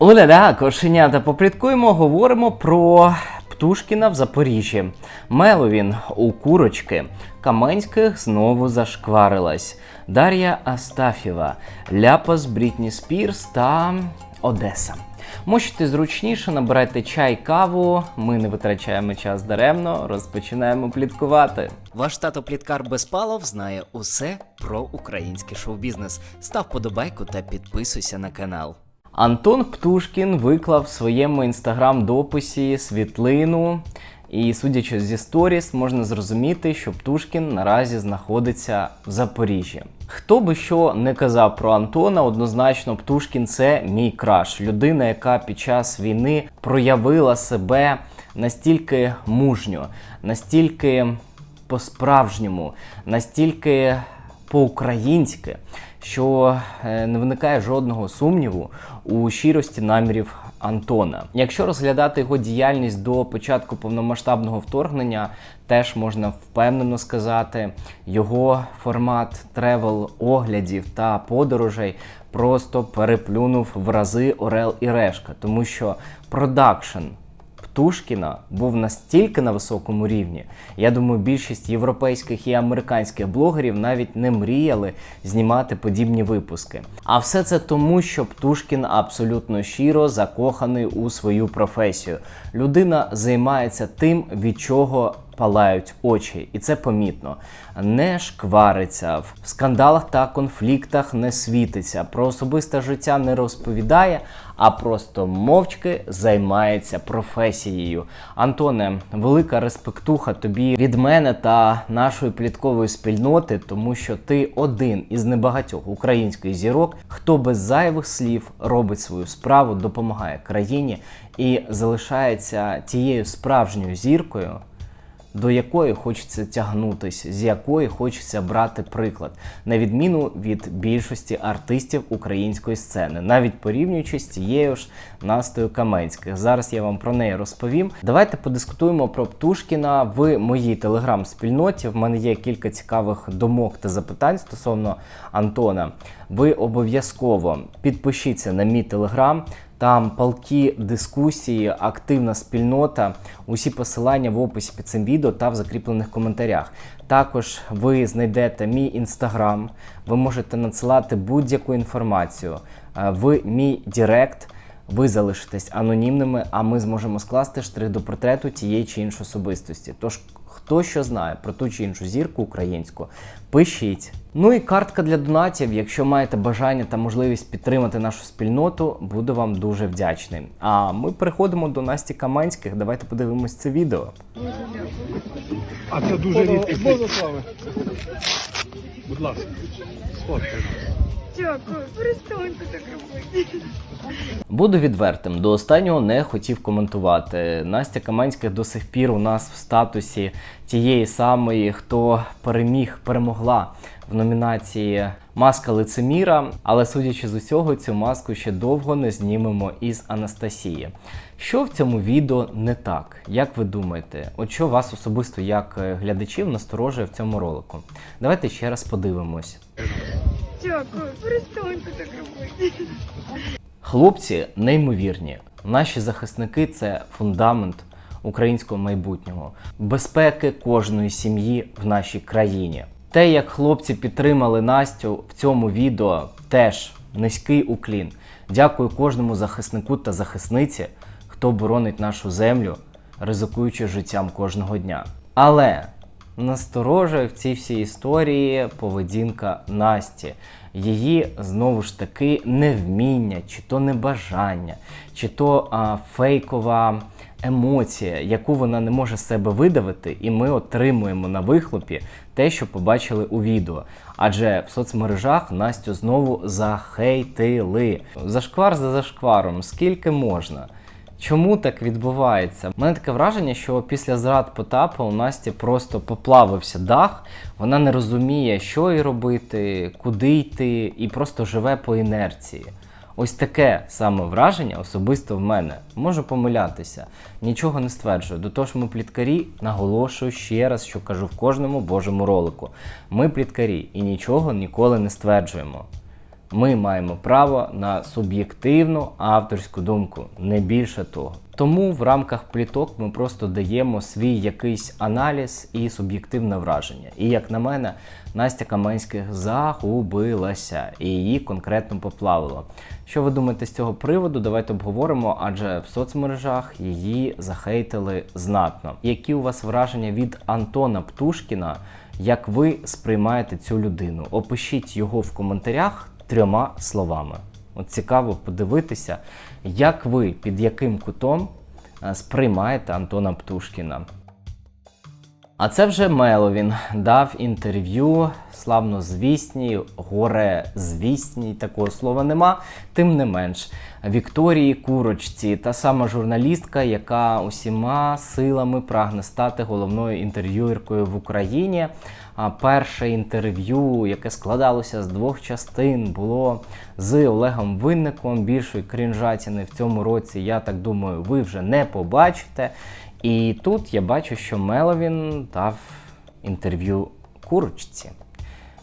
Оля-ля, кошенята, попліткуємо, говоримо про Птушкіна в Запоріжжі. Меловін у курочки. Каменських знову зашкварилась. Дар'я Астафєва, Ляпас Брітні Спірс та Одеса. Мочите зручніше, набирайте чай, каву. Ми не витрачаємо час даремно, розпочинаємо пліткувати. Ваш тато Пліткар Безпалов знає усе про український шоу-бізнес. Став подобайку та підписуйся на канал. Антон Птушкін виклав в своєму інстаграм-дописі світлину. І судячи зі сторіс, можна зрозуміти, що Птушкін наразі знаходиться в Запоріжжі. Хто би що не казав про Антона, однозначно Птушкін це мій краш. Людина, яка під час війни проявила себе настільки мужньо, настільки по-справжньому, настільки по-українськи, що е, не виникає жодного сумніву у щирості намірів Антона. Якщо розглядати його діяльність до початку повномасштабного вторгнення, теж можна впевнено сказати, його формат тревел оглядів та подорожей просто переплюнув в рази Орел і Решка, тому що продакшн Птушкіна був настільки на високому рівні. Я думаю, більшість європейських і американських блогерів навіть не мріяли знімати подібні випуски. А все це тому, що Птушкін абсолютно щиро закоханий у свою професію. Людина займається тим, від чого палають очі, і це помітно. Не шквариться, в скандалах та конфліктах не світиться, про особисте життя не розповідає, а просто мовчки займається професією. Антоне, велика респектуха тобі від мене та нашої пліткової спільноти, тому що ти один із небагатьох українських зірок, хто без зайвих слів робить свою справу, допомагає країні і залишається тією справжньою зіркою до якої хочеться тягнутися, з якої хочеться брати приклад, на відміну від більшості артистів української сцени, навіть порівнюючи з цією ж Настою Каменських. Зараз я вам про неї розповім. Давайте подискутуємо про Птушкіна в моїй телеграм-спільноті. В мене є кілька цікавих думок та запитань стосовно Антона. Ви обов'язково підпишіться на мій телеграм. Там палкі дискусії, активна спільнота. Усі посилання в описі під цим відео та в закріплених коментарях. Також ви знайдете мій інстаграм, ви можете надсилати будь-яку інформацію е, в мій Директ. Ви залишитесь анонімними, а ми зможемо скласти штрих до портрету тієї чи іншої особистості. Тож, хто що знає про ту чи іншу зірку українську, пишіть. Ну і картка для донатів. Якщо маєте бажання та можливість підтримати нашу спільноту, буду вам дуже вдячний. А ми переходимо до Насті Каманських. Давайте подивимось це відео. А це дуже вами? Будь ласка, сфоткай. Дякую, перестаньте так робити. Буду відвертим. До останнього не хотів коментувати. Настя Каманська до сих пір у нас в статусі тієї самої, хто переміг, перемогла в номінації Маска лицеміра. Але судячи з усього, цю маску ще довго не знімемо із Анастасії. Що в цьому відео не так? Як ви думаєте? От що вас особисто як е, глядачів насторожує в цьому ролику? Давайте ще раз подивимось. Дякую, перестаньте так робити. Хлопці неймовірні. Наші захисники це фундамент українського майбутнього, безпеки кожної сім'ї в нашій країні. Те, як хлопці підтримали Настю в цьому відео, теж низький уклін. Дякую кожному захиснику та захисниці, хто боронить нашу землю, ризикуючи життям кожного дня. Але насторожує в цій всій історії поведінка Насті. Її знову ж таки невміння, чи то небажання, чи то а, фейкова емоція, яку вона не може себе видавити, і ми отримуємо на вихлопі те, що побачили у відео. Адже в соцмережах Настю знову захейтили. Зашквар за зашкваром, скільки можна. Чому так відбувається? У мене таке враження, що після зрад Потапа у Насті просто поплавився дах. Вона не розуміє, що їй робити, куди йти, і просто живе по інерції. Ось таке саме враження особисто в мене. Можу помилятися, нічого не стверджую. До того ж, ми пліткарі, наголошую ще раз, що кажу в кожному божому ролику. Ми пліткарі і нічого ніколи не стверджуємо. Ми маємо право на суб'єктивну авторську думку, не більше того. Тому в рамках пліток ми просто даємо свій якийсь аналіз і суб'єктивне враження. І як на мене, Настя Каменських загубилася і її конкретно поплавило. Що ви думаєте з цього приводу? Давайте обговоримо, адже в соцмережах її захейтили знатно. Які у вас враження від Антона Птушкіна? Як ви сприймаєте цю людину? Опишіть його в коментарях трьома словами. От цікаво подивитися, як ви під яким кутом е, сприймаєте Антона Птушкіна. А це вже Меловін дав інтерв'ю славнозвісній, горе-звісній, такого слова нема. Тим не менш, Вікторії Курочці, та сама журналістка, яка усіма силами прагне стати головною інтерв'юеркою в Україні. Перше інтерв'ю, яке складалося з двох частин, було з Олегом Винником. Більшої крінжатіни в цьому році, я так думаю, ви вже не побачите. І тут я бачу, що Меловін дав інтерв'ю курочці.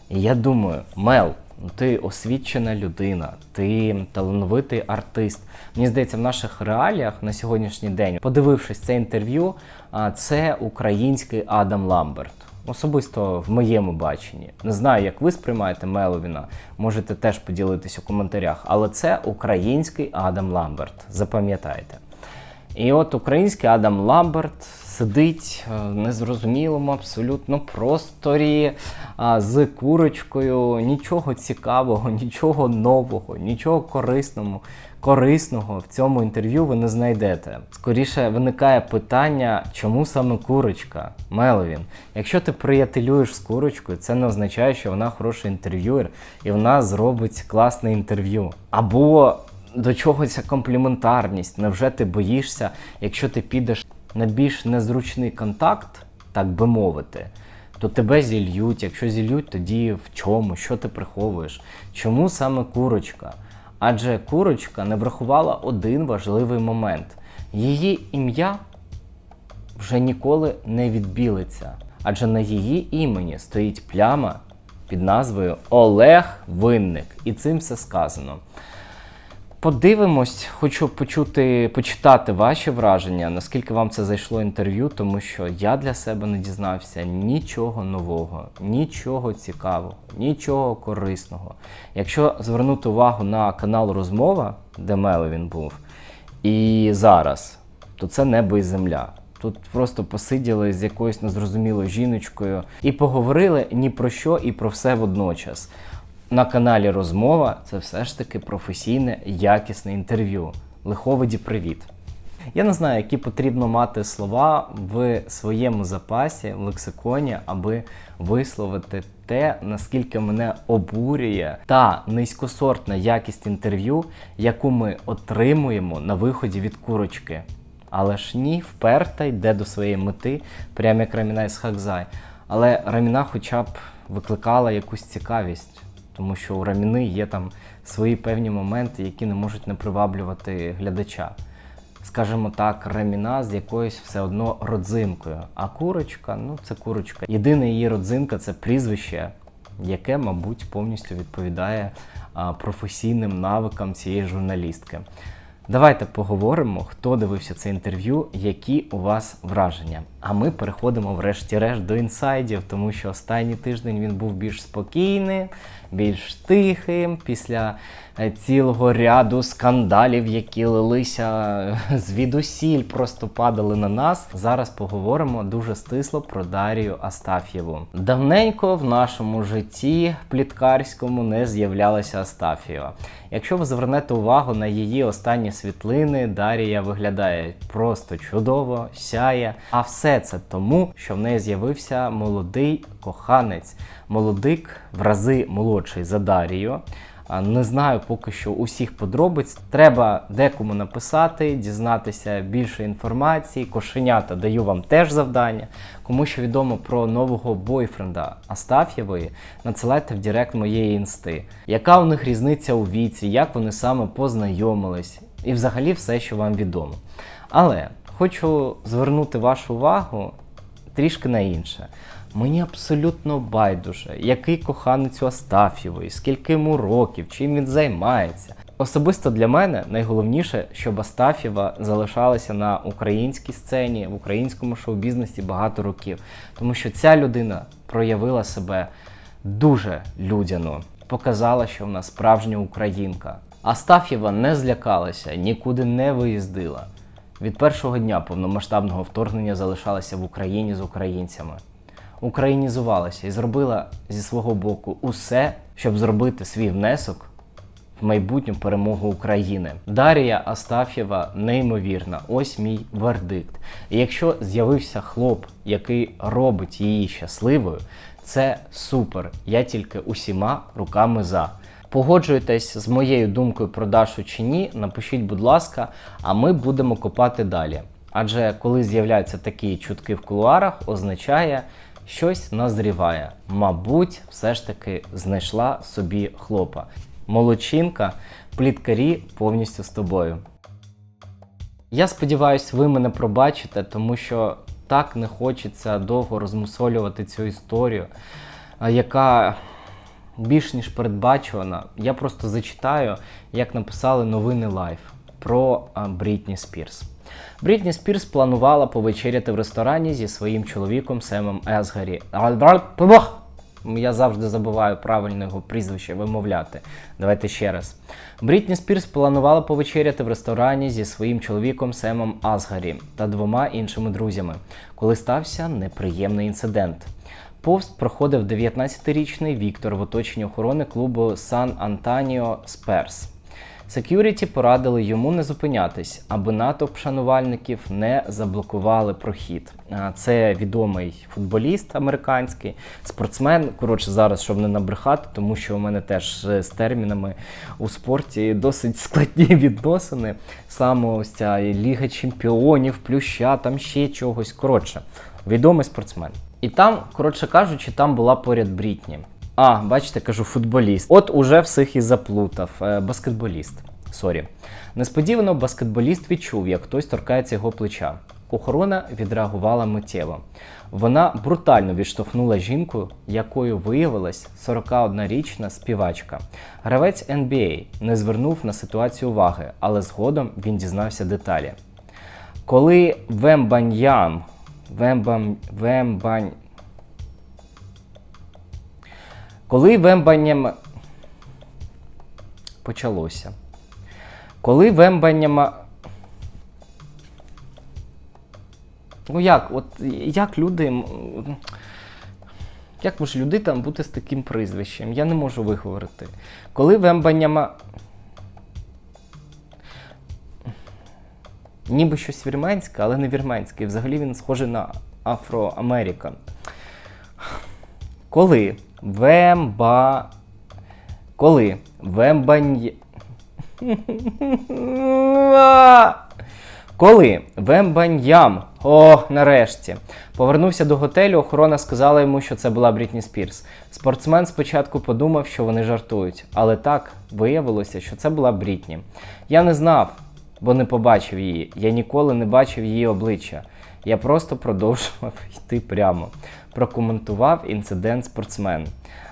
І я думаю, Мел, ну ти освічена людина, ти талановитий артист. Мені здається, в наших реаліях на сьогоднішній день, подивившись це інтерв'ю, це український Адам Ламберт. Особисто в моєму баченні. Не знаю, як ви сприймаєте Меловіна, можете теж поділитись у коментарях, але це український Адам Ламберт. Запам'ятайте. І от український Адам Ламберт сидить е, в незрозумілому абсолютно просторі а, з курочкою. Нічого цікавого, нічого нового, нічого корисного, корисного в цьому інтерв'ю ви не знайдете. Скоріше виникає питання, чому саме курочка? Меловін. Якщо ти приятелюєш з курочкою, це не означає, що вона хороший інтерв'юер і вона зробить класне інтерв'ю. Або до чого ця компліментарність? Невже ти боїшся, якщо ти підеш на більш незручний контакт, так би мовити, то тебе зільють. Якщо зільють, тоді в чому? Що ти приховуєш? Чому саме курочка? Адже курочка не врахувала один важливий момент: її ім'я вже ніколи не відбілиться. Адже на її імені стоїть пляма під назвою Олег Винник. І цим все сказано. Подивимось, хочу почути, почитати ваші враження, наскільки вам це зайшло інтерв'ю, тому що я для себе не дізнався нічого нового, нічого цікавого, нічого корисного. Якщо звернути увагу на канал Розмова, де Меловін був, і зараз, то це небо і земля. Тут просто посиділи з якоюсь незрозумілою жіночкою і поговорили ні про що і про все водночас. На каналі Розмова це все ж таки професійне, якісне інтерв'ю. Лиховиді, привіт! Я не знаю, які потрібно мати слова в своєму запасі, в лексиконі, аби висловити те, наскільки мене обурює та низькосортна якість інтерв'ю, яку ми отримуємо на виході від курочки. Але ж ні, вперта йде до своєї мети, прямо як Раміна із Хакзай. Але Раміна хоча б викликала якусь цікавість, тому що у Раміни є там свої певні моменти, які не можуть не приваблювати глядача. Скажімо так, Раміна з якоюсь все одно родзинкою. А курочка, ну це курочка. Єдина її родзинка це прізвище, яке, мабуть, повністю відповідає професійним навикам цієї журналістки. Давайте поговоримо, хто дивився це інтерв'ю, які у вас враження. А ми переходимо врешті-решт до інсайдів, тому що останній тиждень він був більш спокійний, більш тихим. Після е, цілого ряду скандалів, які лилися е, звідусіль, просто падали на нас. Зараз поговоримо дуже стисло про Дарію Астаф'єву. Давненько в нашому житті пліткарському не з'являлася Астаф'єва. Якщо ви звернете увагу на її останні світлини, Дарія виглядає просто чудово, сяє. А все це тому, що в неї з'явився молодий коханець, молодик в рази молодший за Дарію. Не знаю поки що усіх подробиць. Треба декому написати, дізнатися більше інформації. Кошенята даю вам теж завдання. Кому що відомо про нового бойфренда Астаф'євої, надсилайте в Директ моєї інсти. Яка у них різниця у віці, як вони саме познайомились, і взагалі все, що вам відомо. Але хочу звернути вашу увагу трішки на інше. Мені абсолютно байдуже, який коханець у Астафєвої, скільки йому років, чим він займається. Особисто для мене найголовніше, щоб Астафєва залишалася на українській сцені, в українському шоу-бізнесі багато років. Тому що ця людина проявила себе дуже людяно, показала, що вона справжня українка. Астаф'єва не злякалася, нікуди не виїздила. Від першого дня повномасштабного вторгнення залишалася в Україні з українцями. Українізувалася і зробила зі свого боку усе, щоб зробити свій внесок в майбутню перемогу України. Дарія Астаф'єва неймовірна. Ось мій вердикт. І якщо з'явився хлоп, який робить її щасливою, це супер. Я тільки усіма руками за. Погоджуєтесь з моєю думкою про Дашу чи ні, напишіть, будь ласка, а ми будемо копати далі. Адже коли з'являються такі чутки в кулуарах, означає, щось назріває. Мабуть, все ж таки знайшла собі хлопа. Молодчинка, пліткарі повністю з тобою. Я сподіваюся, ви мене пробачите, тому що так не хочеться довго розмусолювати цю історію, яка більш ніж передбачувана. Я просто зачитаю, як написали новини Лайф про Брітні Спірс. Брітні Спірс планувала повечеряти в ресторані зі своїм чоловіком Семом Есгарі. Я завжди забуваю правильно його прізвище вимовляти. Давайте ще раз. Брітні Спірс планувала повечеряти в ресторані зі своїм чоловіком Семом Асгарі та двома іншими друзями, коли стався неприємний інцидент. Повз проходив 19-річний Віктор в оточенні охорони клубу Сан Антаніо Сперс. Секюріті порадили йому не зупинятись, аби натовп шанувальників не заблокували прохід. Це відомий футболіст американський, спортсмен. Коротше, зараз щоб не набрехати, тому що у мене теж з термінами у спорті досить складні відносини. Саме ось ця Ліга Чемпіонів, плюща, там ще чогось. Коротше, відомий спортсмен. І там, коротше кажучи, там була поряд Брітні. А, бачите, кажу, футболіст. От уже всіх і заплутав. Е, баскетболіст. Сорі. Несподівано баскетболіст відчув, як хтось торкається його плеча. Охорона відреагувала миттєво. Вона брутально відштовхнула жінку, якою виявилась 41-річна співачка. Гравець NBA не звернув на ситуацію уваги, але згодом він дізнався деталі. Коли Вембаньям, Вембам, Вембань, коли вембанням почалося. Коли вембанням. Ну як, от як люди. Як може люди там бути з таким прізвищем? Я не можу виговорити. Коли вембанням. Ніби щось вірменське, але не вірменське. Взагалі він схожий на афроамерикан. Коли Вемба. Коли Вембань. Коли Вембаньям, о, нарешті, повернувся до готелю, охорона сказала йому, що це була Брітні Спірс. Спортсмен спочатку подумав, що вони жартують, але так виявилося, що це була Брітні. Я не знав, бо не побачив її. Я ніколи не бачив її обличчя. Я просто продовжував йти прямо. Прокоментував інцидент спортсмен.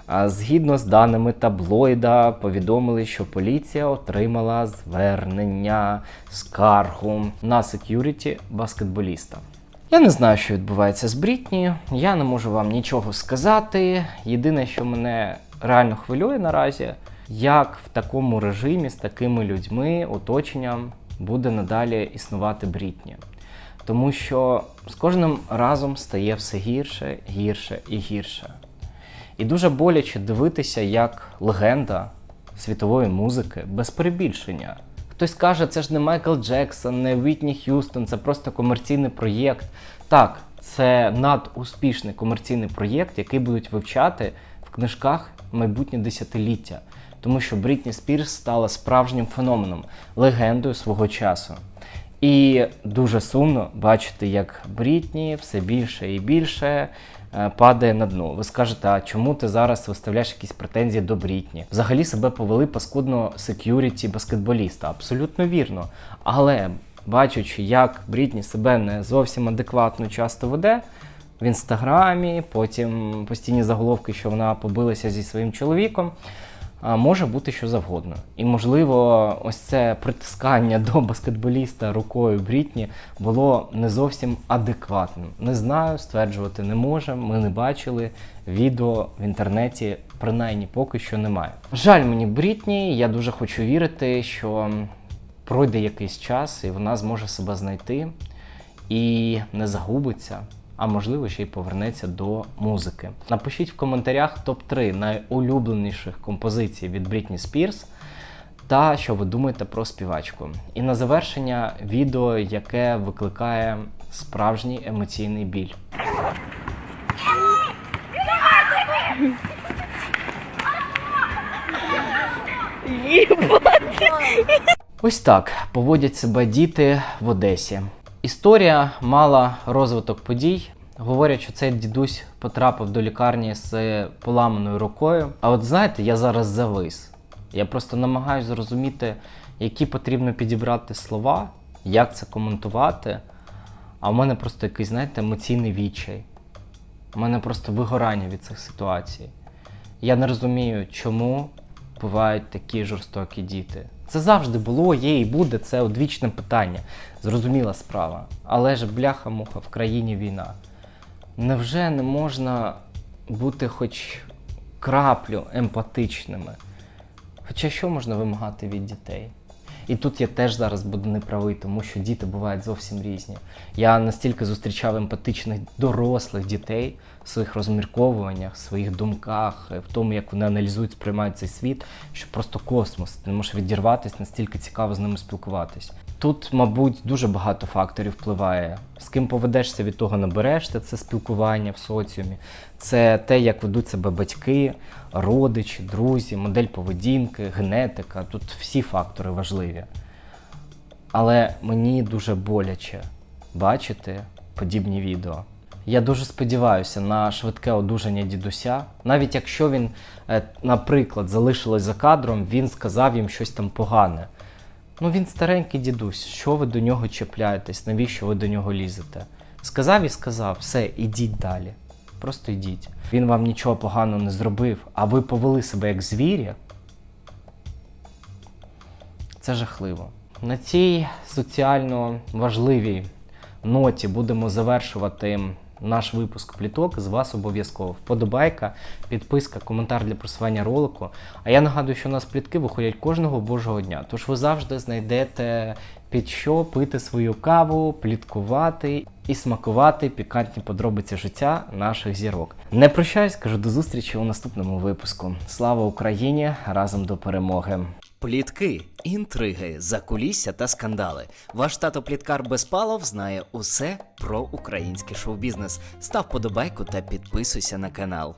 А згідно з даними таблоїда, повідомили, що поліція отримала звернення скаргу на секюріті баскетболіста. Я не знаю, що відбувається з Брітні. Я не можу вам нічого сказати. Єдине, що мене реально хвилює наразі, як в такому режимі з такими людьми, оточенням буде надалі існувати Брітні. Тому що з кожним разом стає все гірше, гірше і гірше. І дуже боляче дивитися, як легенда світової музики без перебільшення. Хтось каже, це ж не Майкл Джексон, не Вітні Х'юстон, це просто комерційний проєкт. Так, це надуспішний комерційний проєкт, який будуть вивчати в книжках майбутнє десятиліття. Тому що Брітні Спірс стала справжнім феноменом, легендою свого часу. І дуже сумно бачити, як Брітні все більше і більше е, падає на дно. Ви скажете, а чому ти зараз виставляєш якісь претензії до Брітні? Взагалі себе повели паскудно секюріті баскетболіста. Абсолютно вірно. Але бачачи, як Брітні себе не зовсім адекватно часто веде, в інстаграмі, потім постійні заголовки, що вона побилася зі своїм чоловіком. А може бути що завгодно. І можливо, ось це притискання до баскетболіста рукою Брітні було не зовсім адекватним. Не знаю, стверджувати не можемо. Ми не бачили відео в інтернеті, принаймні поки що немає. Жаль мені Брітні, я дуже хочу вірити, що пройде якийсь час і вона зможе себе знайти і не загубиться, а можливо ще й повернеться до музики. Напишіть в коментарях топ-3 найулюбленіших композицій від Брітні Спірс. Та що ви думаєте про співачку. І на завершення відео, яке викликає справжній емоційний біль. Ось так поводять себе діти в Одесі. Історія мала розвиток подій. Говорять, що цей дідусь потрапив до лікарні з поламаною рукою. А от знаєте, я зараз завис. Я просто намагаюся зрозуміти, які потрібно підібрати слова, як це коментувати. А в мене просто якийсь, знаєте, емоційний відчай. У мене просто вигорання від цих ситуацій. Я не розумію, чому бувають такі жорстокі діти. Це завжди було, є і буде, це одвічне питання. Зрозуміла справа. Але ж бляха-муха в країні війна. Невже не можна бути хоч краплю емпатичними? Хоча що можна вимагати від дітей? І тут я теж зараз буду неправий, тому що діти бувають зовсім різні. Я настільки зустрічав емпатичних дорослих дітей в своїх розмірковуваннях, в своїх думках, в тому, як вони аналізують, сприймають цей світ, що просто космос. Ти не можеш відірватися, настільки цікаво з ними спілкуватись. Тут, мабуть, дуже багато факторів впливає. З ким поведешся, від того набереш ти це спілкування в соціумі. Це те, як ведуть себе батьки, родичі, друзі, модель поведінки, генетика. Тут всі фактори важливі. Але мені дуже боляче бачити подібні відео. Я дуже сподіваюся на швидке одужання дідуся. Навіть якщо він, е, наприклад, залишилось за кадром, він сказав їм щось там погане. Ну він старенький дідусь, що ви до нього чіпляєтесь, навіщо ви до нього лізете? Сказав і сказав, все, ідіть далі. Просто йдіть. Він вам нічого поганого не зробив, а ви повели себе як звірі. Це жахливо. На цій соціально важливій ноті будемо завершувати наш випуск пліток. З вас обов'язково вподобайка, підписка, коментар для просування ролику. А я нагадую, що у нас плітки виходять кожного божого дня. Тож ви завжди знайдете під що пити свою каву, пліткувати і смакувати пікантні подробиці життя наших зірок. Не прощаюсь, кажу до зустрічі у наступному випуску. Слава Україні! Разом до перемоги! Плітки, інтриги, закулісся та скандали. Ваш тато Пліткар Безпалов знає усе про український шоу-бізнес. Став подобайку та підписуйся на канал.